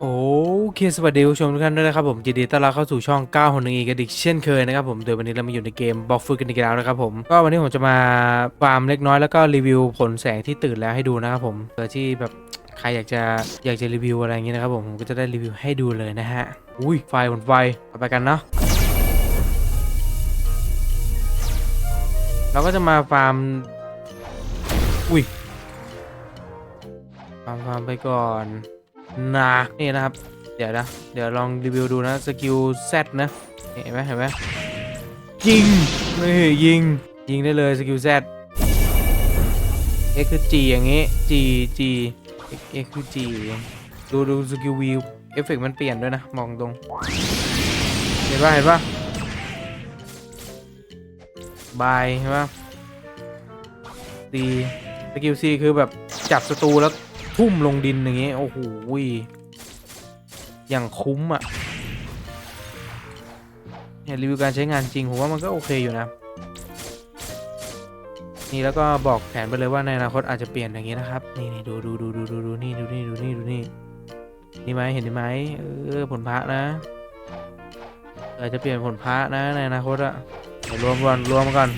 โอเคสวัสดีผู้ชมทุกท่านด้วยนะครับผมยินดีต้อนรับเข้าสู่ช่อง9คนหนึ่งอีกกันอีกเช่นเคยนะครับผมโดยวันนี้เรามาอยู่ในเกมบล็อกฟูดกันอีกแล้วนะครับผมก็วันนี้ผมจะมาฟาร์มเล็กน้อยแล้วก็รีวิวผลแสงที่ตื่นแล้วให้ดูนะครับผมเผื่อที่แบบใครอยากจะอยากจะรีวิวอะไรอย่างเงี้ยนะครับผมผมก็จะได้รีวิวให้ดูเลยนะฮะอุ้ยไฟบนไฟเอาไปกันเนาะเราก็จะมาฟาร์มอุ้ยฟาร์มฟาร์มไปก่อน นะนี่นะครับ เดี๋ยวนะเดี๋ยวลองรีวิวดูนะสกิล Z นะนี่เห็นไหมเห็นไหมยิงนี่ยิง ยิงได้เลยสกิล Z X คือ G อย่างงี้ G G X X คือ G ดูดูสกิลวิวเอฟเฟกมันเปลี่ยนด้วยนะ มองตรง เห็นป่ะเห็นป่ะบายเห็นป่ะดีสกิล C คือแบบจับศัตรูแล้ว ทุ่มลงดินอย่างเงี้ยโอ้โหอย่างคุ้มอะเนี่ยรีวิวการใช้งานจริงผมว่ามันก็โอเคอยู่นะ นี่แล้วก็บอกแผนไปเลยว่าในอนาคตอาจจะเปลี่ยนอย่างนี้นะครับ นี่นี่ดูดูดูดูดูดูนี่ดูนี่ดูนี่ดูนี่นี่ไหมเห็นไหมเออผลพระนะอาจจะเปลี่ยนผลพระนะในอนาคตอะเดี๋ยวรวมก่อนรวมก่อน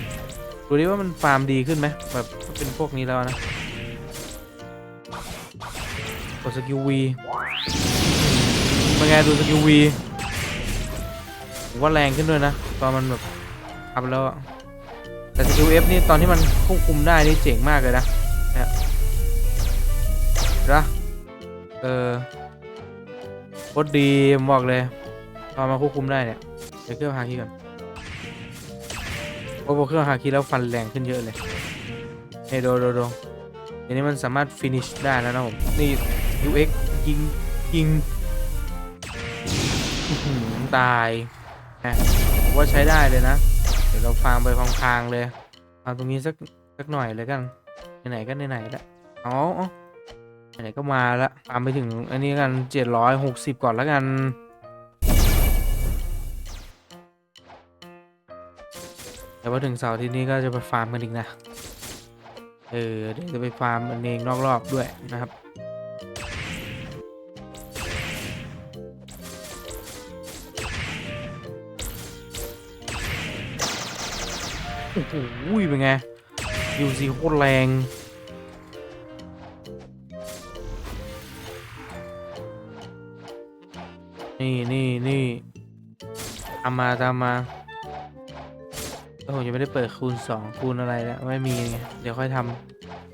ดูดิว่ามันฟาร์มดีขึ้นไหมแบบเป็นพวกนี้แล้วนะ ดสกิลวีเป็นไงดูสกิลวีผมว่าแรงขึ้นด้วยนะ ตอนมันแบบอัพแล้วอะแต่สกิลเอฟนี่ตอนที่มันควบคุมได้นี่เจ๋งมากเลยนะเนี่ยนะเออโคตรดีบอกเลย ตอนมาควบคุมได้เนี่ยเดี๋ยวเครื่องฮาคิก่อนโอ้โหเครื่องฮาคิแล้วฟันแรงขึ้นเยอะเลยเฮ้ยโดโดโดเดี๋ยวนี้มันสามารถฟินิชได้แล้วนะผม นี่ UX ยิง ยิงตายนะว่าใช้ได้เลยนะ เดี๋ยวเราฟาร์มไปพางๆเลย เอาตรงนี้สักสักหน่อยเลยกัน ไหนๆก็ไหนๆละอ๋อไหนๆก็มาละฟาร์มไปถึงอันนี้กันเจ็ดร้อยหกสิบก่อนแล้วกันเดี๋ยวพอถึงเสาร์อาที่นี้ก็จะไปฟาร์มกันอีกนะ เออเดี๋ยวจะไปฟาร์มอันเองนอกรอบด้วยนะครับ อ้โหเป็นไงยูซีโคตรแรงนี่นี่นี่ตามมาตามมาแล้วผมยังไม่ได้เปิดคูณสองคูณอะไรแล้วไม่มีไงเดี๋ยวค่อยท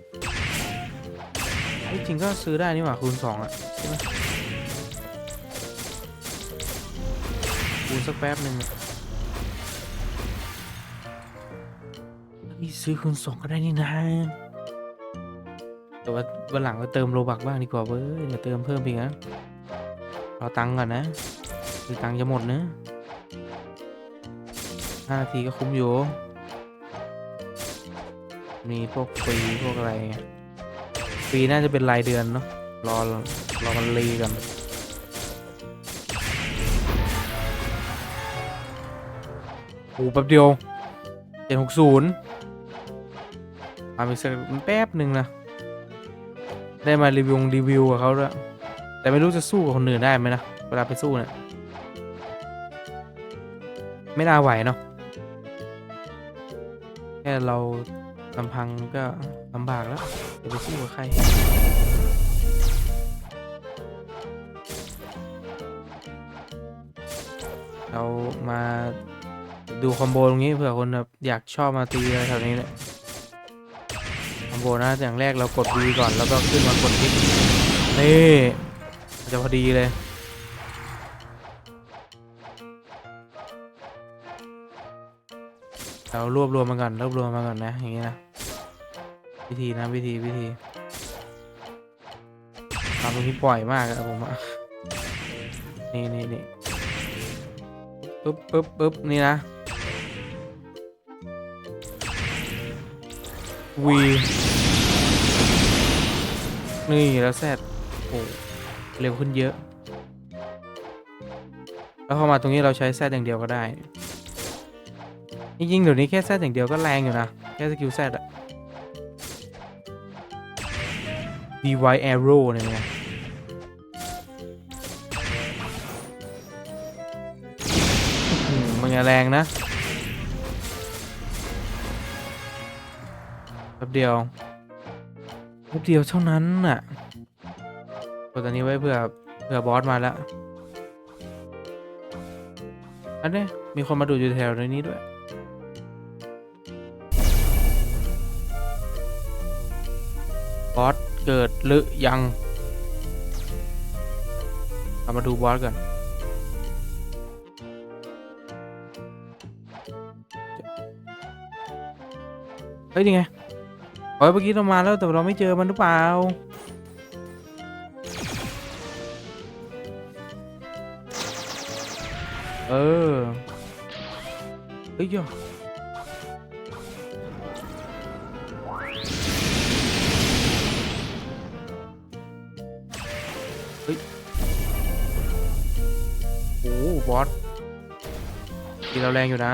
ำเฮ้จริงก็ซื้อได้นี่หว่าคูณสองอะใช่ไหมคูณสักแป๊บหนึ่ง ซื้อคูณสองก็ได้นี่นะ แต่ว่าวันหลังก็เติมโลบักบ้างดีกว่าเว้ยเดี๋ยวเติมเพิ่มอีกนะรอตังค์ก่อนนะคือตังค์จะหมดนะห้านาทีก็คุ้มอยู่ มีพวกฟรีพวกอะไรไงฟรีน่าจะเป็นรายเดือนเนาะรอรอมันรีกันโอ้แป๊บเดียวเจ็ดหกศูนย์ มาอีกสักแป๊บหนึ่งนะ ได้มารีวิวรีวิวกับเขาด้วย แต่ไม่รู้จะสู้กับคนอื่นได้ไหมนะ เวลาไปสู้เนี่ย ไม่น่าไหวเนาะ แค่เราลำพังก็ลำบากแล้วจะไปสู้กับใครเรามาดูคอมโบตรงนี้เผื่อคนแบบอยากชอบมาตีอะไรแถวนี้เนี่ย โบนะอย่างแรกเรากด V ก่อนแล้วก็ขึ้นมากดคลิกนี่จะพอดีเลยเรารวบรวมมาก่อนรวบรวมมาก่อนนะอย่างนี้นะวิธีนะวิธีวิธีทำตรงนี้ปล่อยมากอะผมอะนี่นี่นี่ปึ๊บปึ๊บปึ๊บนี่นะ วีนี่แล้วแซดโอ้เร็วขึ้นเยอะ แล้วพอมาตรงนี้เราใช้แซดอย่างเดียวก็ได้จริงๆเดี๋ยวนี้แค่แซดอย่างเดียวก็แรงอยู่นะ แค่สกิลแซดอะ DY Arrow เนี่ยไงมันแรงนะ เดียวแป๊บเดียวเท่านั้นน่ะกดตัวนี้ไว้เผื่อเผื่อบอสมาแล้วอันนี้มีคนมาดูอยู่แถวในนี้ด้วยบอสเกิดหรือยังเรามาดูบอสกันเฮ้ยยังไง โอ้ยเมื่อกี้เรามาแล้วแต่เราไม่เจอมันหรือเปล่า เออ เฮ้ยโยเฮ้ย โอ้โหบอส ทีเราแรงอยู่นะ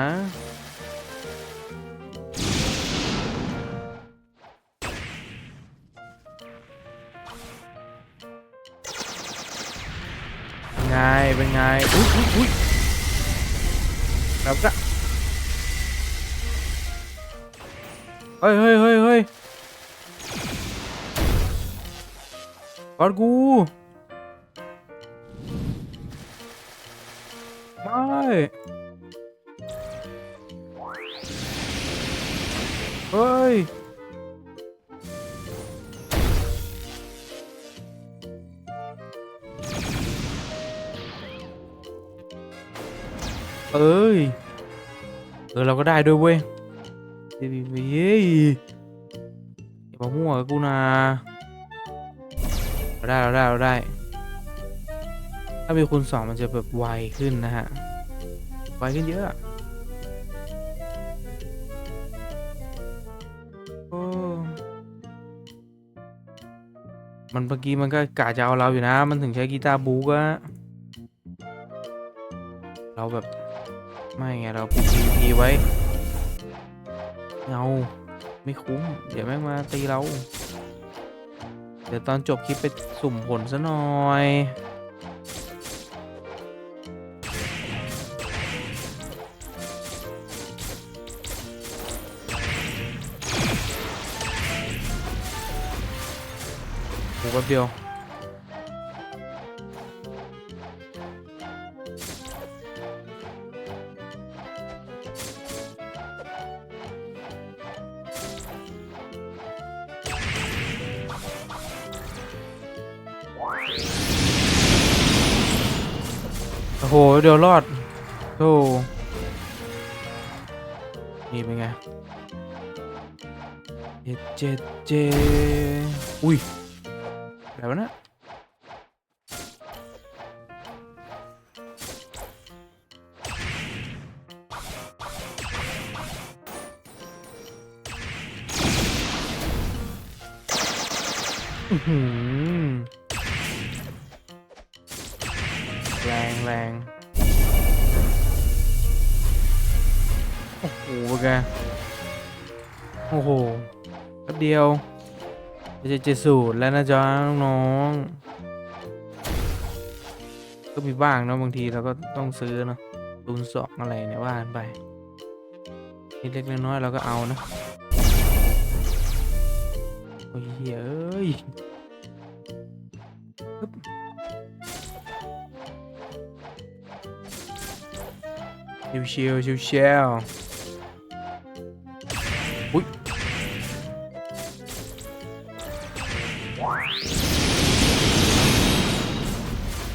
เป็นไงเป็นไงอุ้ยอุ้ยอุ้ยแล้วก็เฮ้ยเฮ้ยเฮ้ยเฮ้ยกอดกูไม่เฮ้ย เอ้ย เออเราก็ได้ด้วยเว้ยเฮ้ยอย่ามามั่วกูนะเราได้เราได้เราได้ ถ้ามีคูณสองมันจะแบบไวขึ้นนะฮะ ไวขึ้นเยอะโอ้มันเมื่อกี้มันก็กะจะเอาเราอยู่นะ มันถึงใช้กีตาร์บูกอะเราแบบ ไม่ไงเราปิด PVP ไว้เงาไม่คุ้ม เดี๋ยวแม่งมาตีเรา เดี๋ยวตอนจบคลิปไปสุ่มผลซะหน่อยโอ้แป๊บเดียว เดี๋ยวรอดโธ่นี่เป็นไงเจ็ดเจ็ดเจอุ้ยอะไรวะนะอื้อหือแรงแรง อ้โหเป็นไงโอ้โหแป๊บเดียวจะเจสูตรแล้วนะจ๊ะน้องๆก็มีบ้างเนาะบางทีเราก็ต้องซื้อเนาะตูนสองอะไรเนี่ยว่ากันไปนิดเล็กๆน้อยๆเราก็เอานะโอ้ยเฮ้ยปึ๊บชิวๆชิวๆ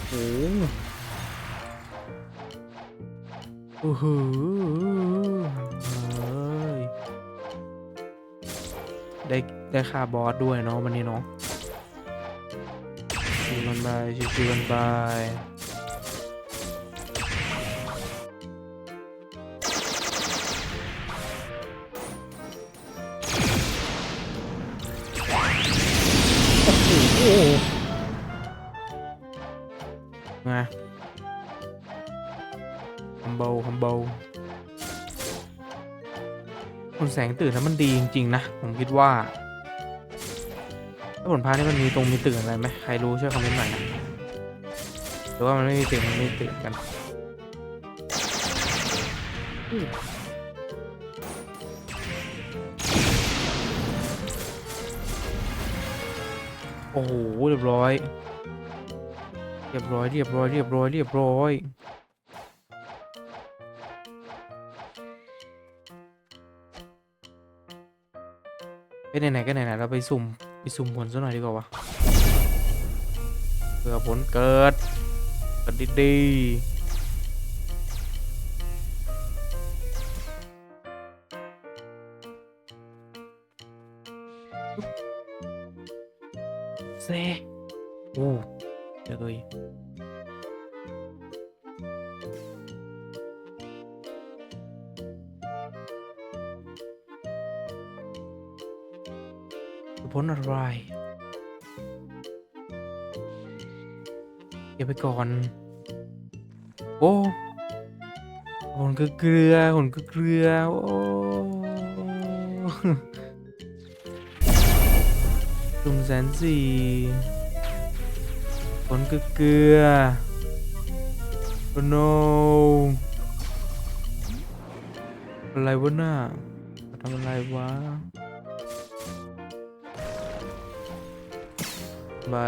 โอ้โอ้โหได้ได้ค่าบอสด้วยเนาะวันนี้เนาะชิวกันไปชิวกันไป โอ้ไงคัมโบคัมโบคนแสงตื่นแล้วมันดีจริง ๆ นะ ผมคิดว่า ถ้าผลพานี่มันมีตรงมีตื่นอะไรไหมใครรู้ช่วยคอมเมนต์หน่อยนะหรือว่ามันไม่มีตื่นมันไม่ตื่นกัน โอ้โหเรียบร้อย เรียบร้อยเรียบร้อยเรียบร้อยเรียบร้อยเอ้ยไหนๆก็ไหนๆเราไปสุ่มไปสุ่มผลซะหน่อยดีกว่าวะเผื่อผลเกิดเกิดดีๆ ผลอะไรเก็บไปก่อน โอ้ผลคือเกลือผลคือเกลือ โอ้จุ่มแสนสี่ผลคือเกลือโอ้ no อะไรวะน่ะมาทำอะไรวะ บา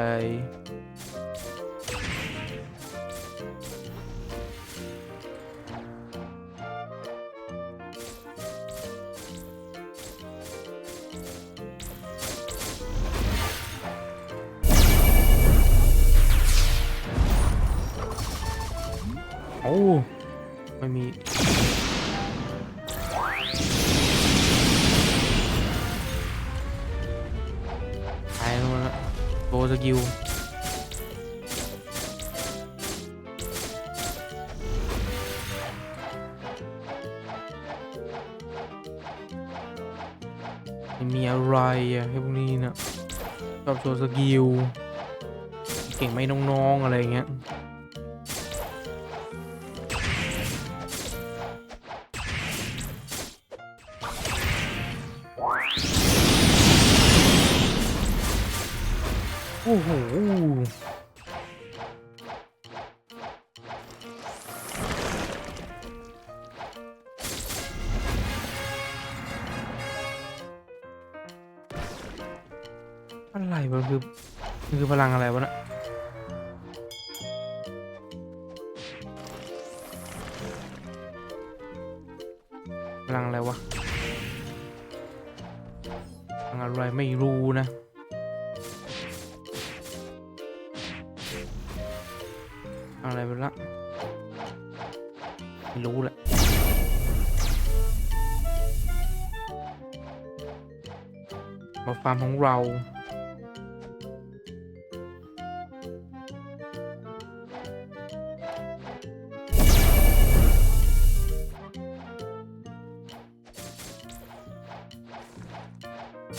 สกิลมีอะไรอะให้พวกนี้นะชอบโชว์สกิล เก่งไหมน้องๆอะไรเงี้ย โอ้โหอะไรมันคือมันคือพลังอะไรวะนะ อะไรไปละรู้แหละมาฟาร์มของเรา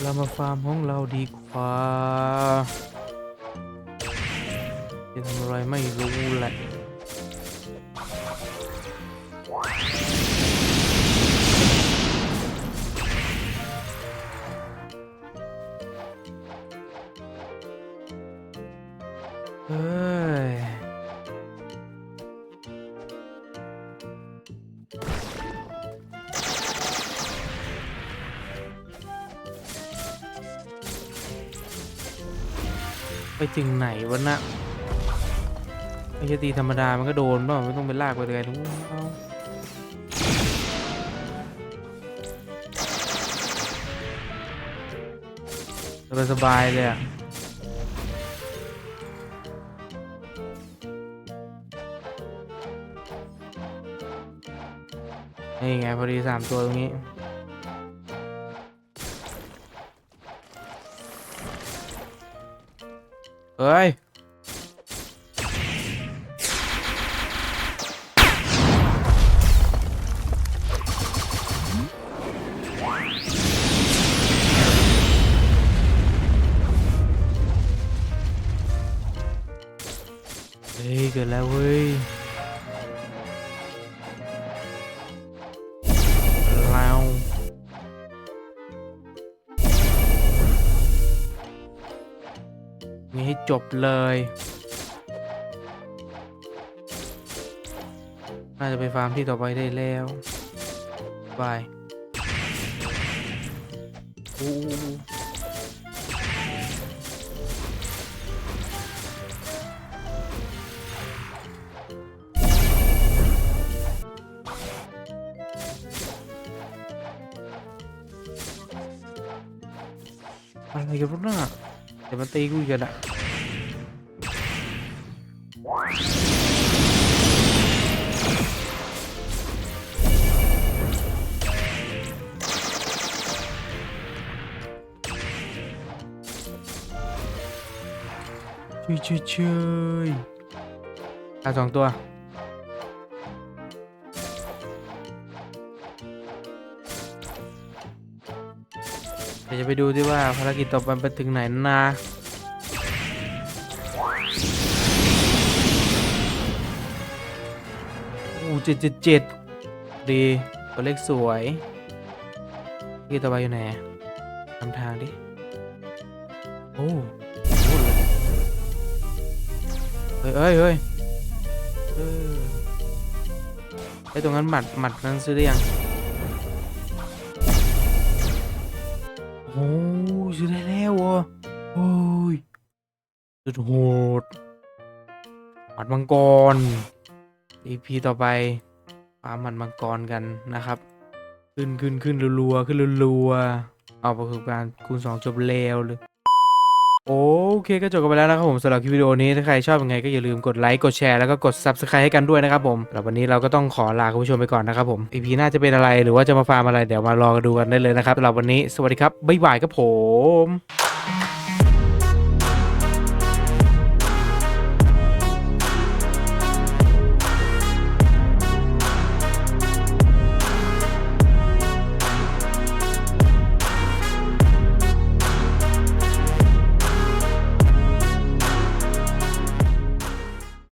เรามาฟาร์มของเราดีกว่า จะทำอะไรไม่รู้แหละเฮ้ยไปถึงไหนวะนะ ไม่ตีธรรมดามันก็โดนเปล่าไม่ต้องไปลากไปเลยทุกเอาสบายสบายเลยอะนี่ไงพอดีสามตัวตรงนี้เฮ้ย แล้วเว้ยแล้วมีให้จบเลย น่าจะไปฟาร์มที่ต่อไปได้แล้วบายโอ้ อะไรกันพวกน่ะ จะไปดูที่ว่าภารกิจต่อไปไปถึงไหนนะโอ้เจ็ดเจ็ดเจ็ดดีตัวเลขสวยภารกิจต่อไปอยู่ไหนนำทางดิ โอ้เฮ้ยเฮ้ยเฮ้ยเออไอตรงนั้นหมัดหมัดนั้นซื้อได้ยัง มังกร EP ต่อไปปาหมัดมังกรกันนะครับ ขึ้นขึ้นขึ้นรัวๆขึ้นรัวๆเอาประสบการณ์คูณ 2 จบเร็วเลยโอเคก็จบกันไปแล้วนะครับผมสำหรับคลิปวิดีโอนี้ถ้าใครชอบยังไงก็อย่าลืมกดไลค์กดแชร์แล้วก็กด Subscribe ให้กันด้วยนะครับผมสำหรับวันนี้เราก็ต้องขอลาคุณผู้ชมไปก่อนนะครับผม EP หน้าจะเป็นอะไรหรือว่าจะมาฟาร์มอะไรเดี๋ยวมารอดูกันได้เลยนะครับสำหรับวันนี้สวัสดีครับบ๊ายบายครับผม